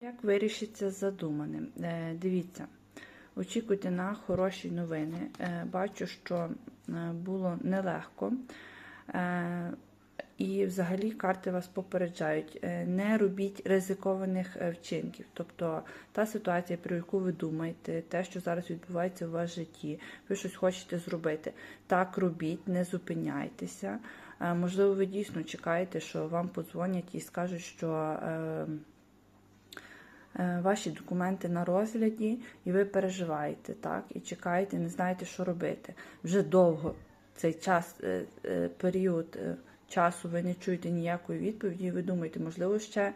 Як вирішиться з задуманим? Е, Дивіться, очікуйте на хороші новини. Е, Бачу, що е, було нелегко. І взагалі карти вас попереджають, не робіть ризикованих вчинків. Тобто та ситуація, про яку ви думаєте, те, що зараз відбувається в вашому житті, ви щось хочете зробити. Так робіть, не зупиняйтеся. Можливо, ви дійсно чекаєте, що вам подзвонять і скажуть, що. Е, ваші документи на розгляді, і ви переживаєте, так, і чекаєте, не знаєте, що робити. Вже довго цей час, е, е, період часу ви не чуєте ніякої відповіді, і ви думаєте, можливо, ще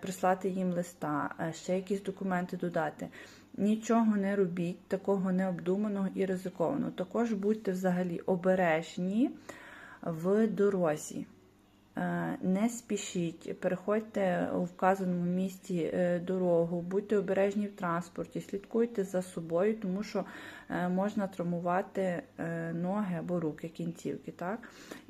прислати їм листа, ще якісь документи додати. Нічого не робіть, такого необдуманого і ризикованого. Також будьте взагалі обережні в дорозі. Е, Не спішіть, переходьте у вказаному місці е, дорогу, будьте обережні в транспорті, слідкуйте за собою, тому що е, можна травмувати ноги або руки, кінцівки. Так?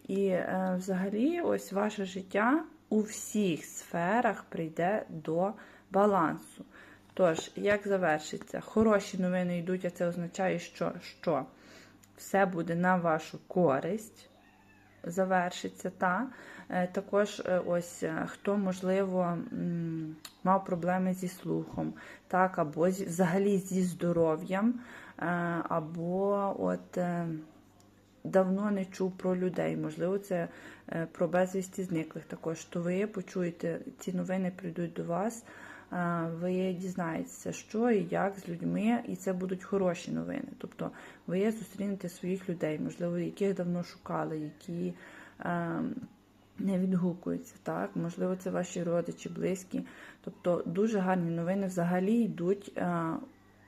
І взагалі, ось ваше життя у всіх сферах прийде до балансу. Тож, як завершиться? Хороші новини йдуть, а це означає, що, що все буде на вашу користь завершиться. Та? Е, Також е, ось е, хто, можливо, мав проблеми зі слухом, так, або взагалі зі здоров'ям, або от давно не чув про людей, можливо, це про безвісті зниклих також, то ви почуєте, ці новини прийдуть до вас. Ви дізнаєтеся, що і як з людьми, і це будуть хороші новини. Тобто ви зустрінете своїх людей, можливо, яких давно шукали, які не відгукуються. Так? Можливо, це ваші родичі, близькі. Тобто дуже гарні новини взагалі йдуть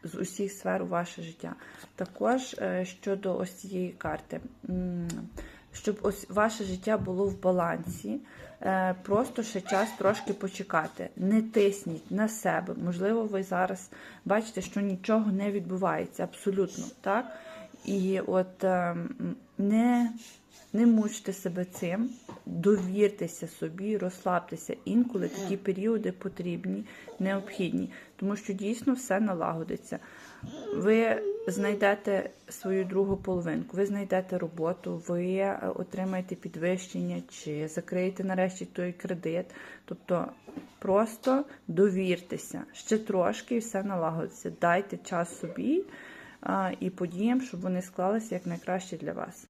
з усіх сфер у ваше життя. Також е, щодо ось цієї карти. Щоб ось ваше життя було в балансі, е, просто ще час трошки почекати. Не тисніть на себе. Можливо, ви зараз бачите, що нічого не відбувається абсолютно, так? І от е, не, не мучте себе цим, довіртеся собі, розслабтеся. Інколи такі періоди потрібні, необхідні, тому що дійсно все налагодиться. Ви знайдете свою другу половинку, ви знайдете роботу, ви е, отримаєте підвищення чи закриєте нарешті той кредит. Тобто просто довіртеся ще трошки і все налагодиться. Дайте час собі і подіям, щоб вони склалися як найкраще для вас.